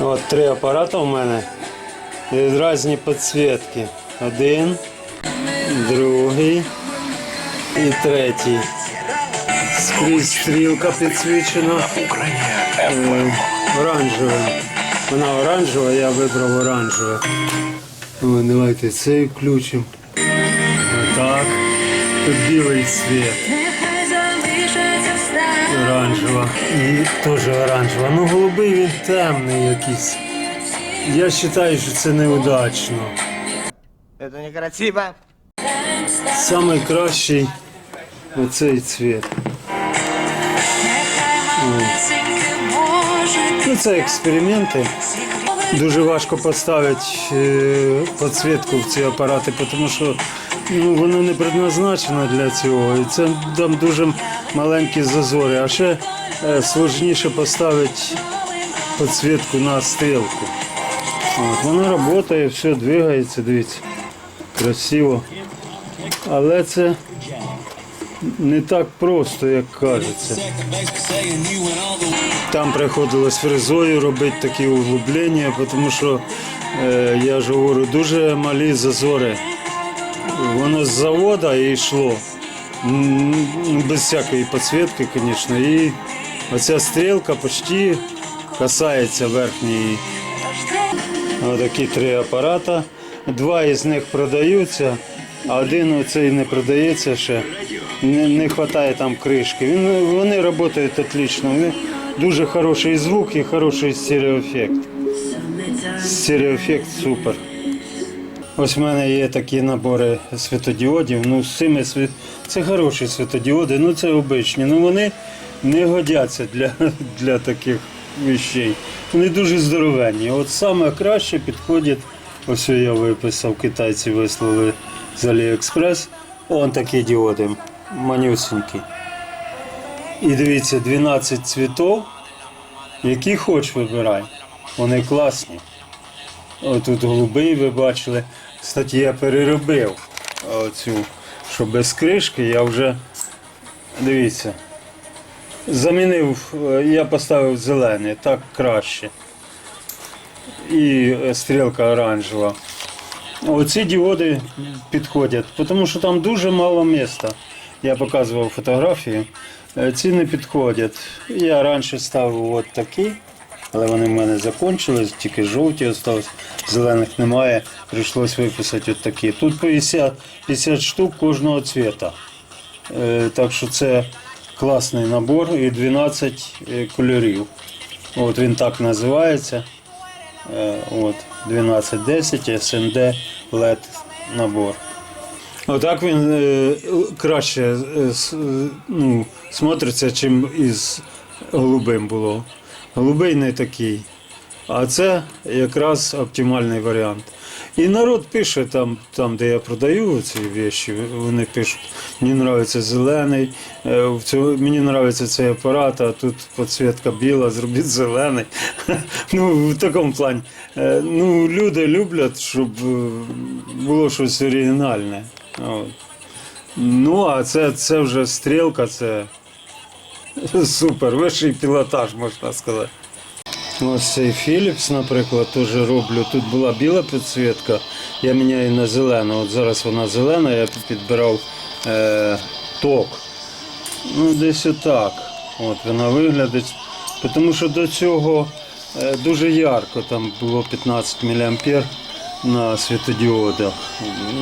От три апарати у мене. Різні підсвітки. Один, другий і третій. Скрізь стрілка підсвічена. Оранжевим. Вона оранжева, я вибрав оранжеве. Давайте цей включимо. Отак. Тут білий світ. Оранжева. І теж оранжева. Ну, голубий він темний якийсь. Я вважаю, що це неудачно. Это некрасиво. Самий кращий оцей цвіт. Ну, це експерименти. Дуже важко поставити е, підсвітку в ці апарати, тому що ну, воно не предназначено для цього. І це там дуже маленькі зазори. А ще е, сложніше поставити підсвітку на стрілку. От, воно працює, все двигається, дивіться. Красиво. Але це не так просто, як кажеться. Там приходилось фрезою робити такі углублення, тому що, е, я ж говорю, дуже малі зазори. Воно з заводу і йшло. Ну, Без всякої підсвітки, звісно. І оця стрілка почти касається верхньої. Отакі три апарата. Два із них продаються, а один оцей не продається ще. Не, не вистачає там кришки. Він, вони працюють отлично. Дуже хороший звук і хороший стереоефект. Стереоефект супер. Ось в мене є такі набори світодіодів. Ну, цими сві... Це хороші світодіоди, ну це обичні. Ну вони не годяться для, для таких вещей. Вони дуже здоровенні. От саме краще підходять, ось я виписав, китайці вислали з Аліекспрес. Он такі діоди, манюсенькі. І дивіться, 12 цвітов, які хоч вибирай. Вони класні. Отут голубий ви бачили. Кстати, я переробив оцю, що без кришки я вже. Дивіться. Замінив, е, я поставив зелений, так краще. І е, стрілка оранжева. Оці діоди підходять, тому що там дуже мало міста. Я показував фотографії. Е, Ці не підходять. Я раніше ставив от такі, але вони в мене закінчились, тільки жовті залишились, зелених немає. Прийшлось виписати от такі. Тут 50, 50 штук кожного цвіта. Е, Так що це класний набор і 12 е, кольорів. От він так називається. Е, От 1210 СНД LED набор. Отак він е, краще е, ну, смотриться, чим із голубим було. Голубий не такий. А це якраз оптимальний варіант. І народ пише там, там де я продаю ці речі, вони пишуть, мені подобається зелений, е, мені подобається цей апарат, а тут підсвітка біла, зробіть зелений. Ну, в такому плані. Е, Ну, люди люблять, щоб е, було щось оригінальне. Ну, а це, це вже стрілка, це супер, вищий пілотаж, можна сказати. Ось цей Philips, наприклад, теж роблю. Тут була біла підсвітка, я міняю на зелену. От зараз вона зелена, я підбирав е, ток. Ну, десь отак. От вона виглядить. Тому що до цього е, дуже ярко, там було 15 мА на світодіодах.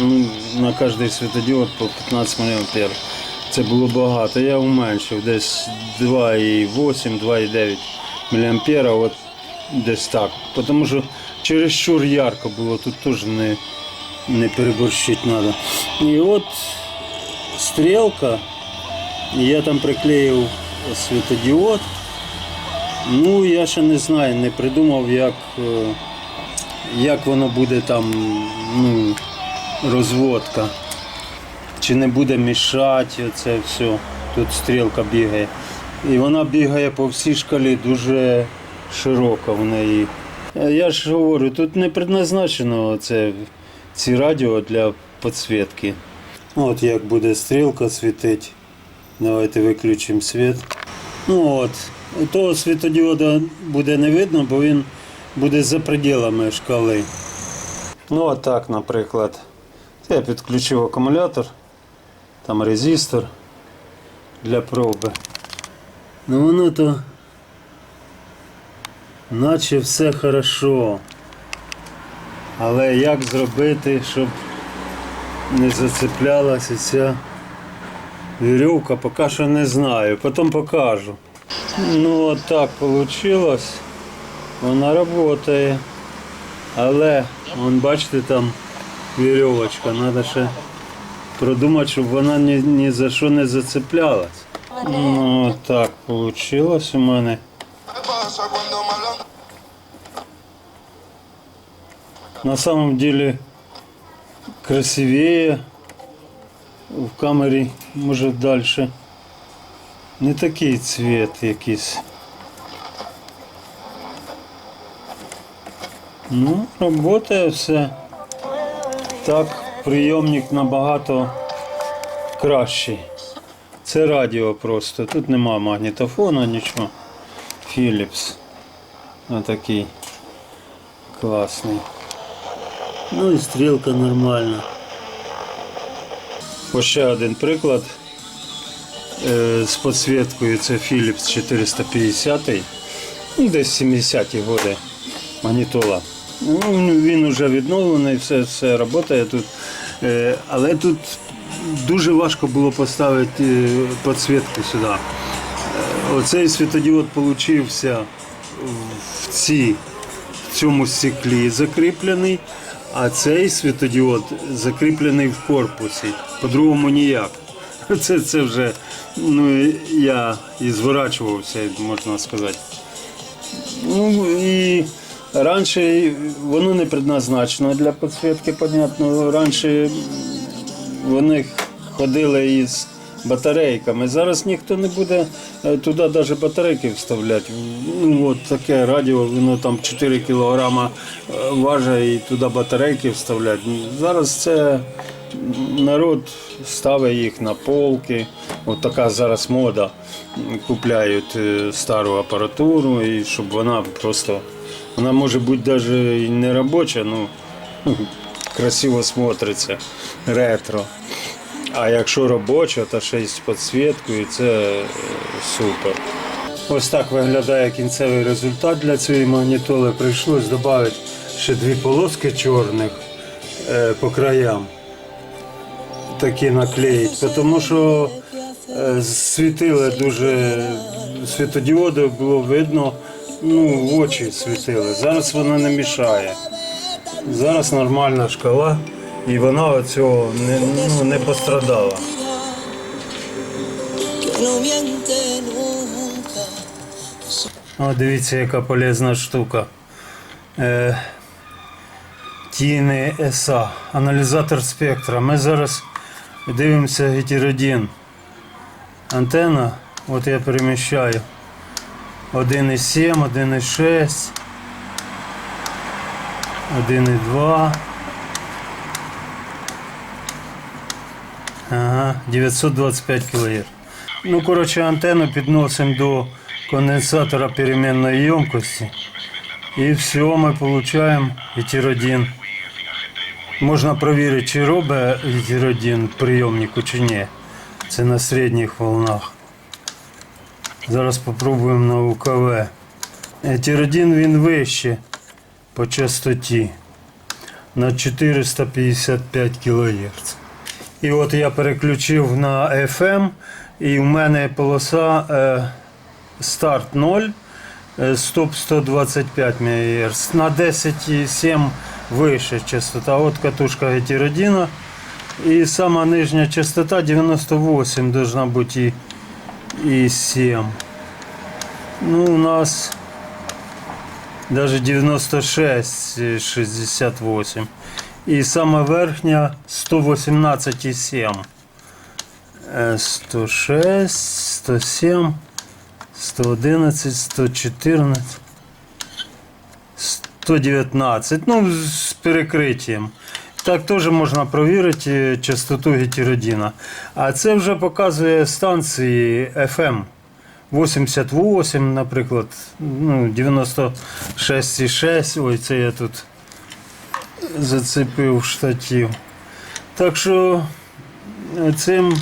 Ну, На кожний світодіод по 15 мА. Це було багато. Я уменшив десь 2,8-2,9 мА. От десь так. Тому що чересчур ярко було, тут теж не, не переборщити треба. І от стрілка, я там приклеїв світодіод. Ну, я ще не знаю, не придумав, як, е, як воно буде там ну, розводка. Чи не буде мішати це все. Тут стрілка бігає. І вона бігає по всій шкалі дуже широка в неї. Е, Я ж говорю, тут не предназначено це, ці радіо для підсвітки. От як буде стрілка світити. Давайте виключимо світ. Ну от, того світодіода буде не видно, бо він буде за пределами шкали. Ну, а так, наприклад, я підключив акумулятор, там резистор для проби. Ну воно то наче все хорошо. Але як зробити, щоб не зацеплялася ця вірьовка, поки що не знаю. Потім покажу. Ну от так вийшло. Вона працює. Але, вон, бачите, там вірьовочка. Треба ще продумати, щоб вона ні, ні за що не зацеплялась. Ну так вийшло у мене. На самом деле красивее в камері, може далі. Не такий цвіт якийсь. Ну, працює все. Так, прийомник набагато кращий. Це радіо просто. Тут нема магнітофона, нічого. Philips. Отакий класний. Ну і стрілка нормальна. Ось ще один приклад е, з підсвіткою. Це Philips 450, ну, десь 70-ті роки магнітола. Ну, він вже відновлений, все, все працює тут. Е, але тут дуже важко було поставити е, підсвітку сюди. Е, Оцей світодіод получився в ці в цьому стеклі закріплений, а цей світодіод закріплений в корпусі. По-другому ніяк. Це, це вже ну, я і зворачувався, можна сказати. Ну і раніше воно не предназначено для підсвітки, понятно. Раніше вони ходили із батарейками. Зараз ніхто не буде е, туди навіть батарейки вставляти. Ну, от таке радіо, воно там 4 кілограма е, важить і туди батарейки вставляти. Зараз це народ ставить їх на полки. От така зараз мода. Купляють е, стару апаратуру, і щоб вона просто. Вона може бути навіть не робоча, ну красиво смотриться, ретро. А якщо робоча, то ще й з підсвіткою, це е, супер. Ось так виглядає кінцевий результат для цієї магнітоли. Прийшлось додати ще дві полоски чорних е, по краям. Такі наклеїть, тому що е, світили дуже світодіоди, було видно, ну, очі світили. Зараз воно не мішає. Зараз нормальна шкала, і вона оцього не, ну, не пострадала. О, дивіться, яка полезна штука. Е, Тіни ЕСА, аналізатор спектра. Ми зараз дивимося гетеродін. Антенна, от я переміщаю. 1,7, 1,6, 1,2. Ага, 925 кГц. Ну, коротше, антенну підносимо до конденсатора перемінної ємкості. І все, ми отримуємо гетеродін. Можна перевірити, чи робить гетеродін прийомнику чи ні. Це на середніх волнах. Зараз спробуємо на УКВ. Гетеродін він вище по частоті на 455 кГц. І от я переключив на FM, і в мене полоса е, старт 0, е, стоп 125 МГц. На 10,7 вище частота. От катушка гетеродіна. І сама нижня частота 98 должна бути і, і 7. Ну, у нас даже 96, е, 68. І сама верхня 118,7. Е, 106, 107, 111, 114, 119. Ну, з перекриттям. Так теж можна провірити е, частоту гетеродіна. А це вже показує станції FM. 88, наприклад, ну, 96,6. Ой, це я тут зацепив штатів. Так що е, цим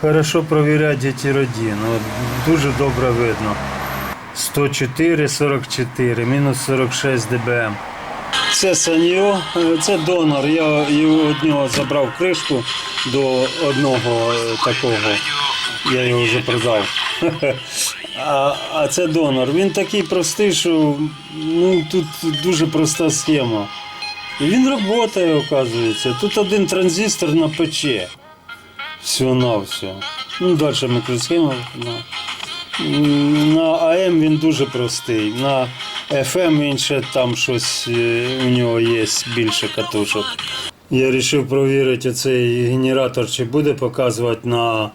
хорошо провіряти дітіродін. От Дуже добре видно. 104, 44, мінус 46 дБм. Це Саньо, е, це донор. Я від нього забрав кришку до одного е, такого. Я його вже продав. А, а це донор. Він такий простий, що ну, тут дуже проста схема. Він працює, оказується. Тут один транзистор на ПЧ. Всього на все. Ну, далі мікросхема. На АМ він дуже простий. На FM він ще там щось е, у нього є більше катушок. Я вирішив провірити цей генератор, чи буде показувати на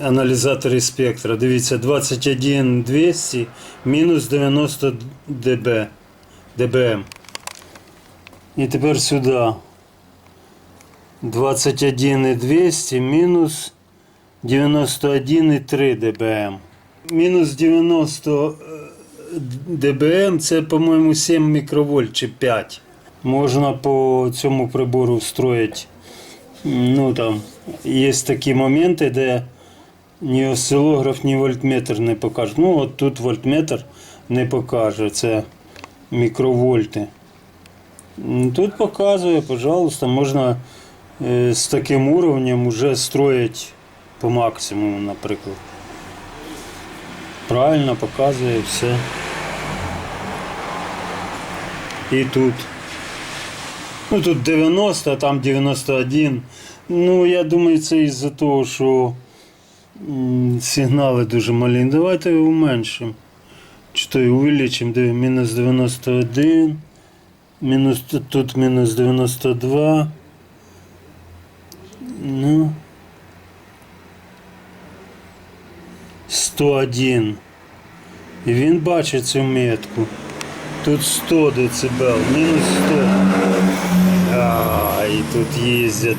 аналізаторі спектра. Дивіться, 21200 мінус 90 дБ, дБм. І тепер сюди. 21,200 мінус 91,3 дБм. Мінус 90 дБм це, по-моєму, 7 мікровольт чи 5. Можна по цьому прибору встроїти. Ну там є такі моменти, де ні осцилограф, ні вольтметр не покажуть. Ну, от тут вольтметр не покаже. Це мікровольти. Тут показує, пожалуйста, можна е, з таким уровнем вже строїть по максимуму, наприклад. Правильно показує все. І тут. Ну тут 90, а там 91. Ну, я думаю, це із-за того, що сигнали дуже малі. Давайте уменшимо. Чи то й увеличимо, мінус 91. Мінус тут мінус 92. Ну. 101. І він бачить цю метку. Тут 100 дБ, мінус 100. А, і тут їздять.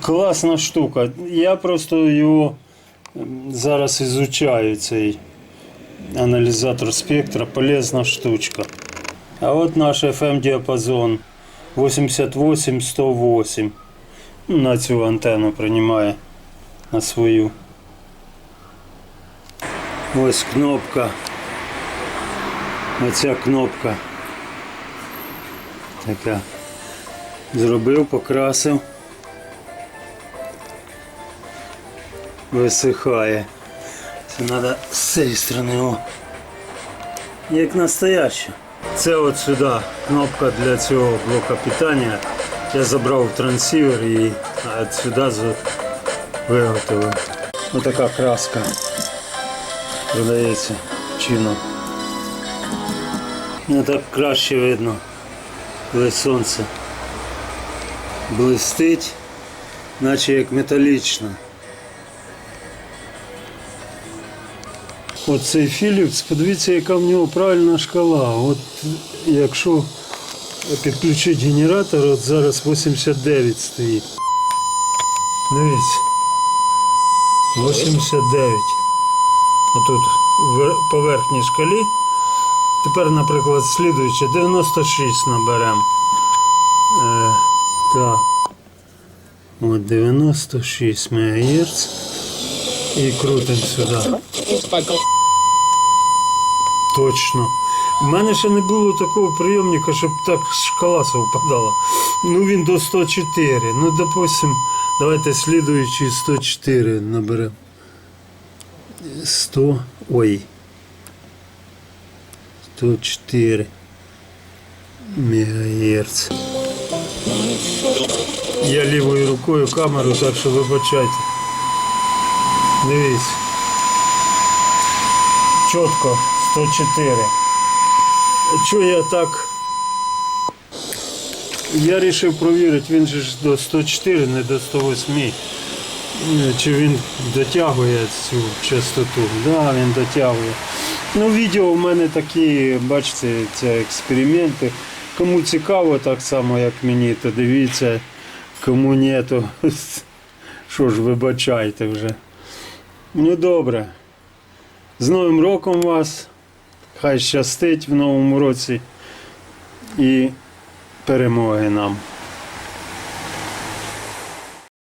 Класна штука. Я просто його ем, зараз ізучаю цей аналізатор спектра. Полезна штучка. А от наш FM діапазон 88-108. Ну, На цю антенну приймає на свою. Ось кнопка. Оця кнопка. Така. Зробив, покрасив. Висихає. Це треба з цієї сторони. О. Як настояще. Це от сюди кнопка для цього блока питання. Я забрав трансивер і сюди виготовив. Ось така краска продається чином. Ну так краще видно, коли сонце блистить, наче як металічне. Оцей Philips, подивіться, яка в нього правильна шкала. От якщо підключити генератор, от зараз 89 стоїть. Дивіться. 89. Отут в по верхній шкалі. Тепер, наприклад, слідуюче 96 наберемо. Е, так. От 96 МГц. І крутимо сюди. Точно. У мене ще не було такого прийомника, щоб так шкала совпадала. Ну він до 104. Ну, допустим, давайте слідуючий 104 наберемо. 100. Ой. 104 МГц. Я лівою рукою камеру, так що вибачайте. Дивіться. Чітко 104. Чого я так? Я вирішив провірити, він же ж до 104, не до 108. Чи він дотягує цю частоту? Да, він дотягує. Ну, відео в мене такі, бачите, це експерименти. Кому цікаво, так само, як мені, то дивіться. Кому ні, то що ж, вибачайте вже. Ну добре. З Новим роком вас. Хай щастить в новому році і перемоги нам.